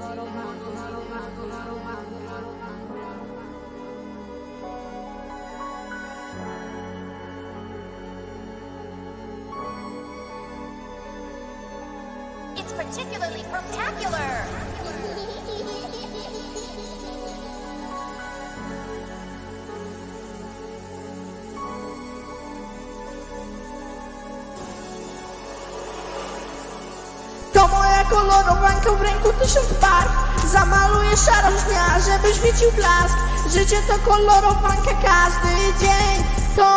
It's particularly spectacular. Kolorowanka w ręku tysiąc barw Zamaluję szarą dnia, żeby świecił blask. Życie to kolorowanka każdy dzień. To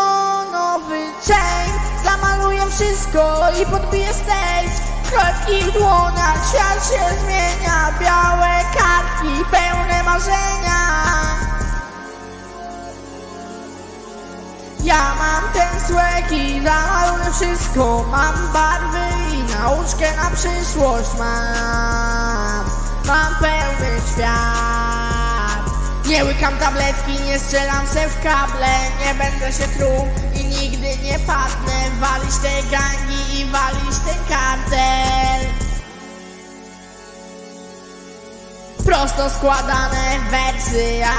nowy dzień Zamaluję wszystko i podbiję stage. Kropki w dłoniach, świat się zmienia. Białe kartki, pełne marzenia Ja mam ten słek i zamaluję wszystko Mam. Barwy i nauczkę na przyszłość Mam, mam pełny świat. Nie łykam tabletki, nie strzelam se w kable. Nie będę się truł i nigdy nie padnę. Walić te gangi i walić ten kartel. Prosto składane wersy Ja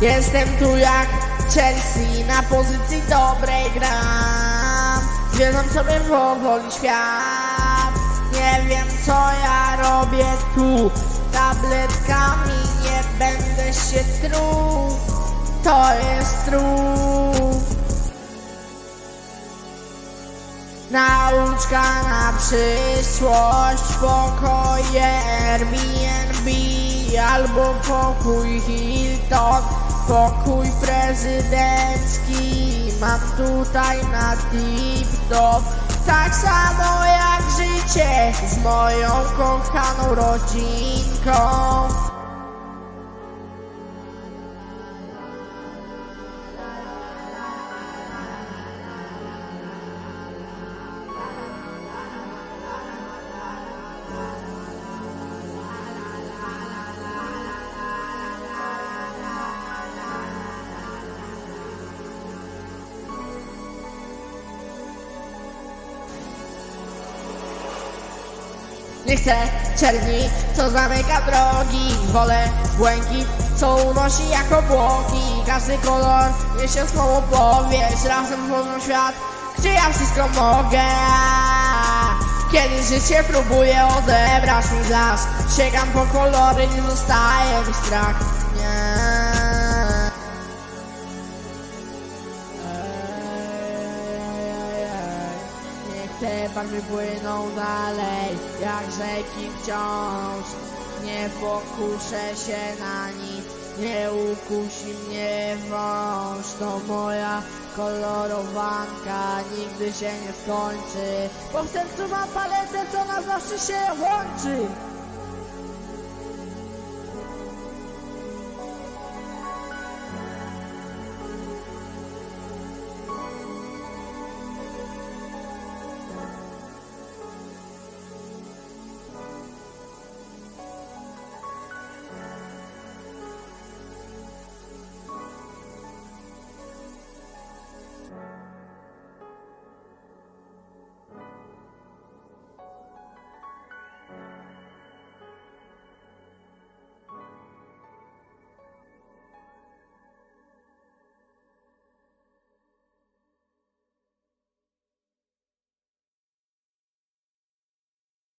jestem tu jak Chelsea Na pozycji dobrej gram. Zwiedzam sobie powoli świat. Nie wiem co ja robię tu. Tabletkami nie będę się truł. To jest truł Nauczka na przyszłość, pokoje Airbnb albo pokój Hilton, pokój prezydencki. Mam tutaj na tip-top, tak samo jak życie z moją kochaną rodzinką. Nie chcę czerni, co zamyka drogi Wolę błękit, co unosi jak obłoki Każdy kolor niesie swą opowieść Razem tworzą świat, gdzie ja wszystko mogę. Kiedy życie próbuje odebrać mi blask Sięgam po kolory, nie zostaje mi strach te barwy płyną dalej, jak rzeki wciąż. Nie pokuszę się na nic, nie ukusi mnie wąż. To moja kolorowanka nigdy się nie skończy, bo w sercu mam paletę, co na zawsze się łączy.